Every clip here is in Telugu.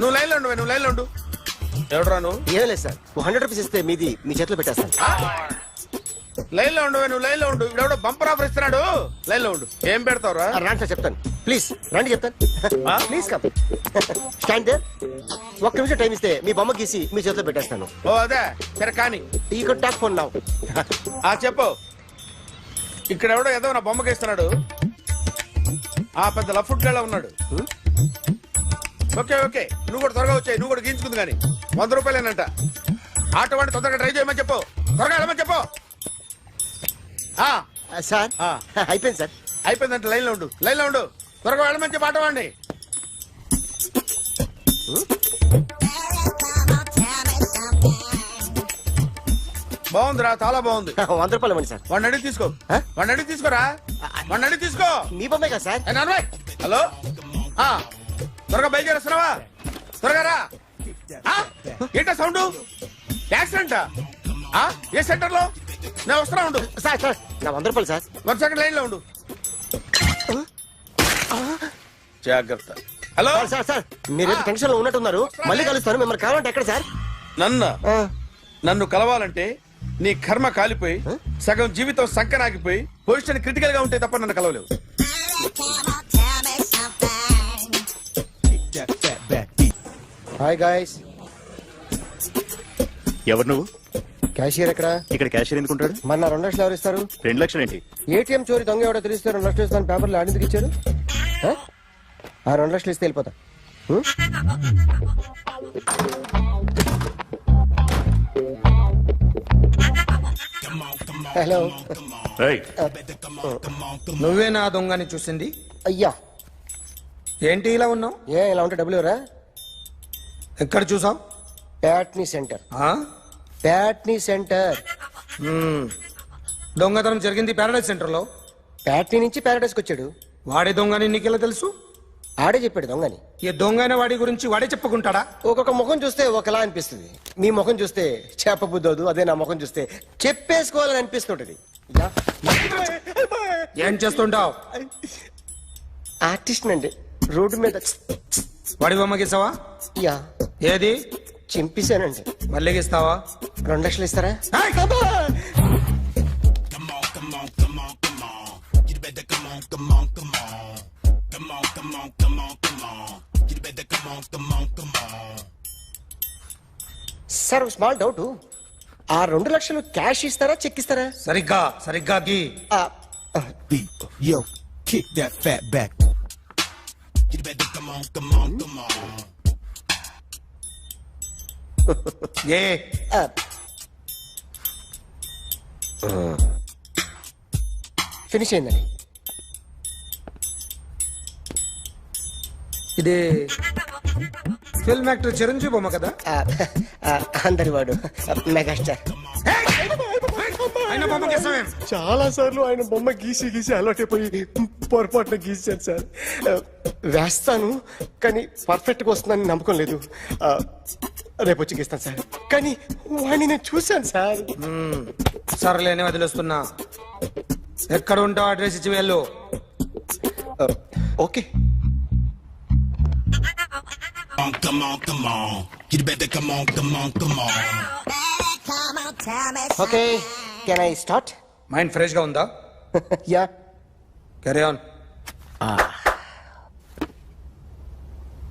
నువ్వు లైన్లో ఉండు నువ్వు లైన్లో ఉండు. ఎవడరా నువ్వు? ఏం లేదు సార్. హండ్రెడ్ రూపీస్ ఇస్తే మీది మీ చేతిలో పెట్టేస్తాను. లైన్లో ఉండు నువ్వు లైన్లో ఉండు ఇవిడెవడో బంపర్ ఆఫర్ ఇస్తున్నాడు. లైన్లో ఉండు. ఏం పెడతావురా? ఆ, రాండి సార్ చెప్తాను. ప్లీజ్ రండి చెప్తాను. ఆ? Please come. స్టాండ్ దేర్ ఒక్క నిమిషం టైం ఇస్తే మీ బొమ్మ గీసి మీ చేతిలో పెట్టేస్తాను. ఓ అదే. సరే కానీ. ఈ కుడ్ టాక్ ఫోన్ నౌ. ఆ చెప్పు. ఇక్కడ ఎవడో ఏదో నా బొమ్మకి ఇస్తున్నాడు ఆ పెద్ద లఫుట్ గళ్ళ ఉన్నాడు ఓకే ఓకే. నువ్వు కూడా త్వరగా వచ్చాయి. నువ్వు కూడా గీంచుకుంది కానీ. వంద రూపాయలేనంట. ఆటో వాడిని తొందరగా ట్రై చేయమని చెప్పు. త్వరగా వెళ్ళమని చెప్పు. ఆ, సార్. ఆ. అయిపోయింది సార్. అయిపోయిందంట. లైన్లో ఉండు. లైన్లో ఉండు. త్వరగా వెళ్ళమని చెప్పు ఆటో వాడిని. బాగుందిరా చాలా బాగుంది. వంద రూపాయలు ఇవ్వండి సార్. వాడిని అడిగి తీసుకో. ఆ? వాడిని అడిగి తీసుకోరా? వాడిని అడిగి తీసుకో. మీ బొమ్మే కదా సార్. ఏ హలో? ఆ, త్వరగా బయలుదేరేస్తున్నావా? త్వరగా రా. ఏంటా సౌండ్? యాక్సిడెంట్? ఏ సెంటర్లో నేను వస్తున్నా ఉండు. సార్ సార్ నా వంద రూపాయలు సార్. వన్ సెకండ్ లైన్లో ఉండు. జాగ్రత్త. హలో? సార్ సార్ మీరు టెన్షన్లో ఉన్నట్టున్నారు. మళ్ళీ కలుస్తాను. మిమ్మల్ని కావాలంటే ఎక్కడ సార్? నన్ను నన్ను కలవాలంటే నీ కర్మ కాలిపోయి సగం జీవితం సంకనాగిపోయి పొజిషన్ క్రిటికల్గా ఉంటే తప్ప నన్ను కలవలేవు. హాయ్ గాయస్ ఎవరు నువ్వు? క్యాషియర్ ఎక్కడ? ఇక్కడ క్యాషియర్ ఎందుకుంటాడు? మన రెండు లక్షలు ఎవరు ఇస్తారు? రెండు లక్షలు ఏంటి ఏటీఎం చోరీ దొంగ ఎవడో తెలిస్తే రెండు లక్షలు ఇస్తాను పేపర్లు ఆడిందుకు ఇచ్చారు? ఆ? ఆ రెండు లక్షలు ఇస్తే వెళ్ళిపోతా? హలో నువ్వే నా దొంగని చూసింది? అయ్యా. ఏంటి ఇలా ఉన్నావు? ఏ ఇలా ఉంటే డబ్బులు ఎవరా? ఎక్కడ చూసావు? ప్యాట్నీ సెంటర్. ప్యాట్నీ సెంటర్. దొంగతనం జరిగింది పారాడైజ్ సెంటర్లో ప్యాట్నీ నుంచి ప్యారడైస్కి వచ్చాడు. వాడే దొంగని నీకెలా తెలుసు? ఆడే చెప్పాడు దొంగని. ఈ దొంగైన వాడి గురించి వాడే చెప్పుకుంటాడా? ఒక్కొక్క ముఖం చూస్తే ఒకలా అనిపిస్తుంది. మీ ముఖం చూస్తే చేప బుద్ధోదు అదే నా ముఖం చూస్తే చెప్పేసుకోవాలని అనిపిస్తుంటది. ఏం చేస్తుంటావు? ఆర్టిస్ట్ అండి రోడ్డు మీద వాడి బొమ్మ గీసావా? యా. ఏది చింపేశానండి మళ్ళీ గీస్తావా రెండు లక్షలు ఇస్తారా! సార్ స్మాల్ డౌట్ ఆ రెండు లక్షలు క్యాష్ ఇస్తారా చెక్ ఇస్తారా సరిగ్గా సరిగ్గా గీ. Yo, kick that fat back. You better come on, come on, come on. ఏ. ఫినిష్ అయిందండి. ఇది ఫిల్మ్ యాక్టర్ చిరంజీవి బొమ్మ కదా? అందరి వాడు మెగాస్టార్. ఆయన బొమ్మ గీసావేం. చాలా సార్లు ఆయన బొమ్మ గీసి గీసి అలవాటైపోయి పొరపాటున గీసాను సార్. వేస్తాను కానీ పర్ఫెక్ట్గా వస్తుందని నమ్మకం లేదు. రేపు వచ్చి గీస్తాను సార్. కానీ వాడిని నేను చూశాను సార్. సర్లేని వదిలేస్తున్నా. ఎక్కడ ఉంటావు అడ్రస్ ఇచ్చి వెళ్ళు. Okay. Come on, come on, come on. You better come on, come on, come on. Okay can I start mind ఫ్రెష్గా ఉందా? Yeah carry on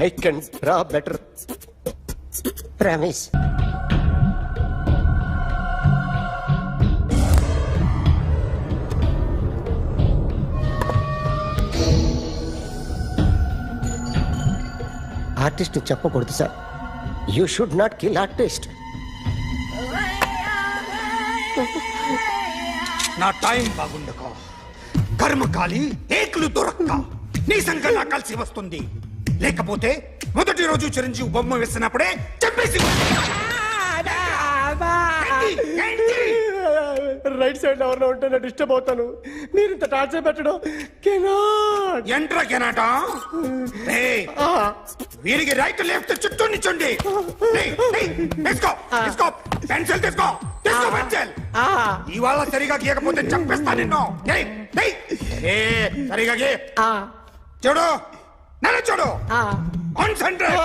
I can draw better promise artist చెప్పకూడదు sir you should not kill artist నా టైం బాగుండకో. కర్మకాలి ఏకులు దొరక్క. నీ సంఘం కలిసి వస్తుంది. లేకపోతే మొదటి రోజు చిరంజీవి బొమ్మ వేసినప్పుడే చెప్పేసి? రైట్ సైడ్ ఎవరిలో ఉంటే నేను డిస్టర్బ్ అవుతాను. మీరు ఇంత టార్చర్ పెట్టడం కెనాట్. ఎంట్రా కెనాట? వీరికి రైట్ లెఫ్ట్ చుట్టూ నిచ్చండి తీసుకో తీసుకో. పెన్సిల్ తీసుకో. తీసుకో పెన్సిల్. ఇవాళ సరిగా గీయకపోతే చంపేస్తా నిన్ను. సరిగా గీ. చూడు నన్ను చూడు. కాన్సంట్రేట్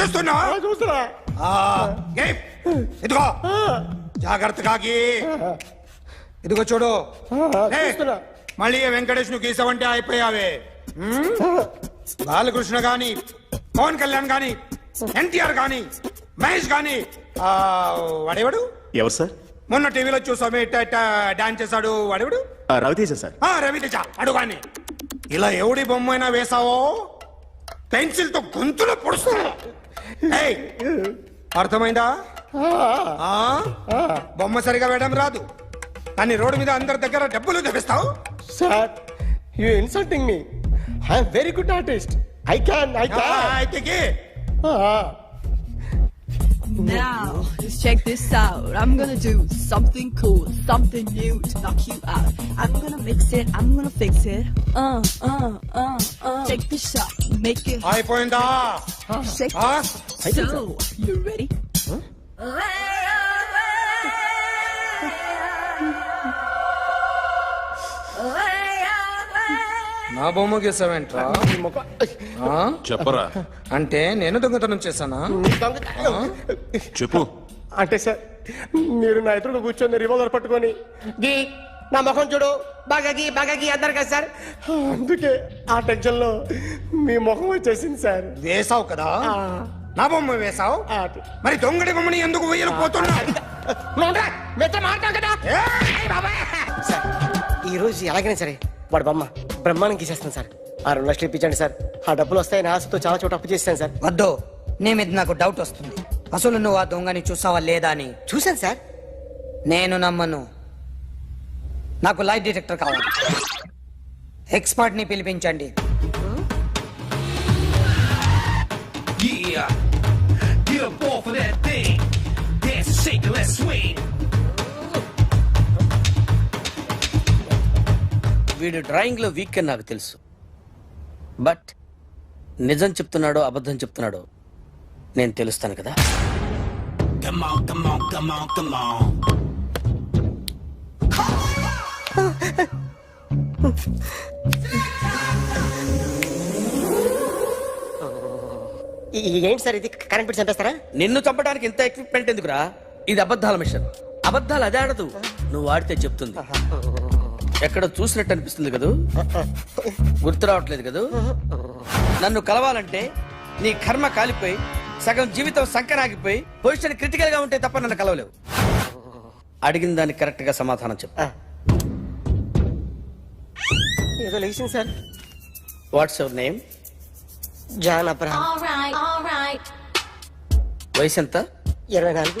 చూస్తున్నా? చూస్తున్నా. ఆ, ఏయ్, ఇదిగో. జాగ్రత్తగా ఇదిగో చూడు. మళ్ళీ వెంకటేష్ను గీసావంటే అయిపోయావే? బాలకృష్ణ గాని పవన్ కళ్యాణ్ గాని ఎన్టీఆర్ గాని మహేష్ గాని ఆ, వాడేవాడు? ఎవరు సార్? మొన్న టీవీలో చూసామే డాన్స్ చేశాడు వాడేవాడు? రవితేజ సార్. ఆ, రవితేజ అడుగాని ఇలా ఎవడి బొమ్మైనా వేసావో పెన్సిల్తో గొంతులో పొడుస్తా ఏయ్, అర్థమైందా? ఆ? బొమ్మ సరిగా వేయడం రాదు. కానీ రోడ్డు మీద అందరి దగ్గర డబ్బులు తెప్పిస్తావు. Sir you insulting me I'm very good artist I can I can అయితే. Now, just check this out. I'm gonna do something cool, something new to knock you out. I'm gonna mix it, I'm gonna fix it. Uh, uh, uh, uh. Take the shot, make it. I point off. Shake. Huh? So, you ready? Huh? నా బొమ్మ గీసావేంట్రా? ఆ? చెప్పరా? అంటే నేను దొంగతనం చేశానా? చెప్పు. అంటే సార్ మీరు నా ఎదురుగా కూర్చొని రివాల్వర్ పట్టుకొని గీ నా ముఖం చూడు. బాగా గీ బాగా గీ అన్నారు కదా సార్. అందుకే ఆ టెన్షన్లో మీ ముఖం వచ్చేసింది సార్. వేసావు కదా? నా బొమ్మ వేసావు ఆ, మరి దొంగడి బొమ్మని ఎందుకు వేయలు పోతున్నా? మీతో మాట్లాడు కదా. సార్ ఈ రోజు ఎలాగైనా సరే వాడు బొమ్మ బ్రహ్మాండం గీసేస్తాను సార్. ఆ రెండు లక్షలు ఇప్పించండి సార్. ఆ డబ్బులు వస్తాయని ఆశతో చాలా చోట అప్పు చేస్తాను సార్. వద్దు. నీ మీద నాకు డౌట్ వస్తుంది. అసలు నువ్వు ఆ దొంగని చూసావా లేదా అని. చూశాను సార్. నేను నమ్మను. నాకు లైట్ డిటెక్టర్ కావాలి. ఎక్స్పర్ట్ని పిలిపించండి. Yeah, get up off of that thing. Dance and shake and let's swing. వీడు డ్రాయింగ్లో వీక్ అని నాకు తెలుసు. బట్ నిజం చెప్తున్నాడో అబద్ధం చెప్తున్నాడో నేను తెలుస్తాను కదా? ఏంటి సార్ ఇది? కరెంట్ బిల్ చంపేస్తారా? నిన్ను చంపడానికి ఇంత ఎక్విప్మెంట్ ఎందుకురా? ఇది అబద్ధాల మిషన్. అబద్ధాలు అదే ఆడదు. నువ్వు ఆడితే చెప్తుంది. ఎక్కడ చూసినట్టు అనిపిస్తుంది కదూ? గుర్తు రావట్లేదు కదూ? నన్ను కలవాలంటే నీ కర్మ కాలిపోయి సగం జీవితం సంకరాగిపోయి పొజిషన్ క్రిటికల్గా ఉంటే తప్ప నన్ను కలవలేవు. అడిగిన దానికి కరెక్ట్గా సమాధానం చెప్పు. ఏదో లేచింది sir. What's your name John Abraham. All right, all right. వయసు ఎంత? ఇరవై నాలుగు.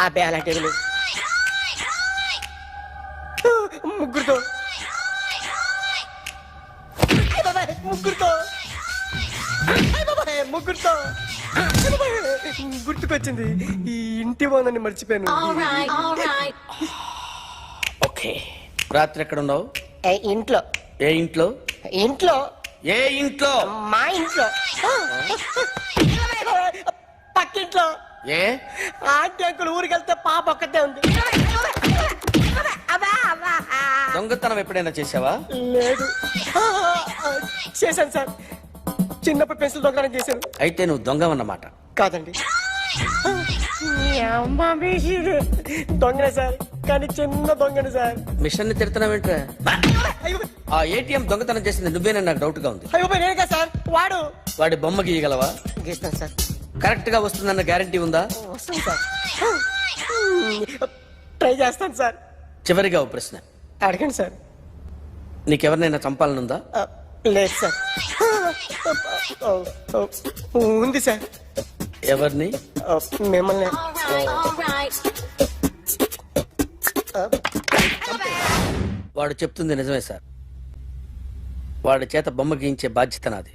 అబ్బే అలాంటి ఏమీ లేదు. ముగ్గురుతో. ముగ్గురుతో. ముగ్గురుతో గుర్తుకొచ్చింది. ఈ ఇంటి బాగుందని మర్చిపోయాను. ఓకే. రాత్రి ఎక్కడ ఉన్నావు ఏ, ఇంట్లో. ఏ ఇంట్లో? ఇంట్లో. ఏ ఇంట్లో? మా ఇంట్లో. ఏ? ఆంటీ అంకుల్ ఊరికి వెళ్తే పాప ఒక్కతే ఉంది. దొంగతనం ఎప్పుడైనా చేసావా లేదు. చేశాను సార్. చిన్నప్పుడు పెన్సిల్ దొంగతనం చేశాను. అయితే నువ్వు దొంగవన్నమాట. కాదండి. మీ అమ్మ. దొంగనే సార్. కానీ చిన్న దొంగని సార్. మిషన్ని తిడుతున్నావేంట్రా అయ్యో. ఆ ఏటీఎం దొంగతనం చేసింది నువ్వేనని నాకు డౌట్గా ఉంది. అయ్యో నేనే కదా సార్. వాడు. వాడి బొమ్మ గీయగలవా? గీస్తాను సార్. కరెక్ట్గా వస్తుందన్న గ్యారంటీ ఉందా? వస్తాను సార్. ట్రై చేస్తాను సార్. చివరిగా ఓ ప్రశ్న. అడగండి సార్. నీకెవరినైనా చంపాలనుందా? ఆ, లేదు సార్. ఉంది సార్. ఎవరిని? ఆ, మిమ్మల్ని. వాడు చెప్తుంది నిజమే సార్. వాడి చేత బొమ్మ గీయించే బాధ్యత నాది.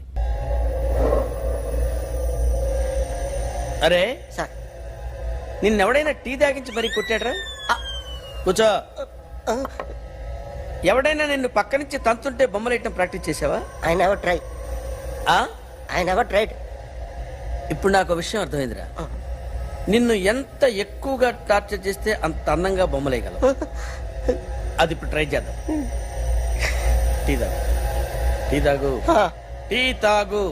అరే సార్. నిన్నెవడైనా టీ తాగించి మరీ కొట్టాడ్రా? కూర్చో. ఎవడైనా నిన్ను పక్క నుంచి తంతుంటే బొమ్మలేయటం ప్రాక్టీస్ చేసావా? ఐ నెవర్ ట్రై ఆ? ఐ నెవర్ ట్రైడ్ ఇప్పుడు నాకు ఒక విషయం అర్థమైందిరా. నిన్ను ఎంత ఎక్కువగా టార్చర్ చేస్తే అంత అందంగా బొమ్మలేయగలవు అది ఇప్పుడు ట్రై చేద్దాం. టీ తాగు. టీ తాగు. టీ తాగు.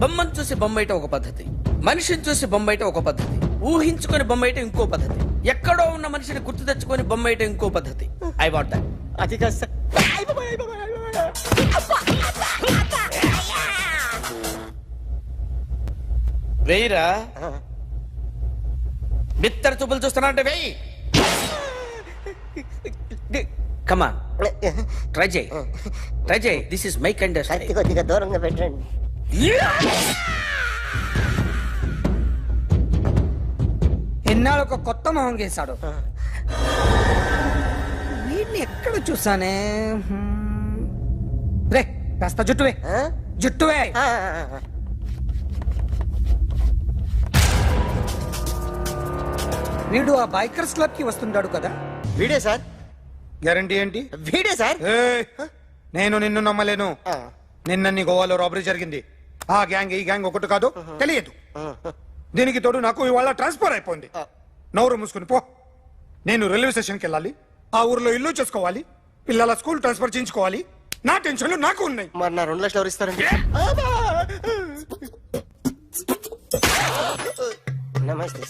బొమ్మను చూసి బొమ్మయటం ఒక పద్ధతి. మనిషిని చూసి బొమ్మయటం ఒక పద్ధతి. ఊహించుకొని బొమ్మయటం ఇంకో పద్ధతి. ఎక్కడో ఉన్న మనిషిని గుర్తు తెచ్చుకొని బొమ్మయటం ఇంకో పద్ధతి. ఐ వాంట్ దట్ అది కాదు సార్. వెయ్యిరా బిత్తర చూపులు చూస్తున్నా అంటే వెయ్యి కమాన్ ట్రై చేయి. ట్రై చేయి. దిస్ ఇస్ మై కైండ్ కత్తి కొద్దిగా దూరంగా పెట్టండి. ఎన్నాళ్ళు ఒక కొత్త మొహం గీశాడు. వీడిని ఎక్కడ చూసానే. రే కాస్త జుట్టువే? జుట్టువే. వీడు ఆ బైకర్స్ క్లబ్కి వస్తుంటాడు కదా? వీడే సార్. గ్యారంటీ ఏంటి? వీడే సార్. నేను నిన్ను నమ్మలేను. నిన్న నీ గోవాలో రాబరీ జరిగింది. ఆ గ్యాంగ్ ఈ గ్యాంగ్ ఒకటి కాదు తెలియదు. దీనికి తోడు నాకు ఇవాళ ట్రాన్స్ఫర్ అయిపోయింది. నోరు మూసుకుని పో. నేను రైల్వే స్టేషన్కి వెళ్ళాలి. ఆ ఊర్లో ఇల్లు చేసుకోవాలి. పిల్లల స్కూల్ ట్రాన్స్ఫర్ చేయించుకోవాలి. నా టెన్షన్లు నాకు ఉన్నాయి. మరి నా రెండు లక్షలు ఎవరు ఇస్తారండి? నమస్తే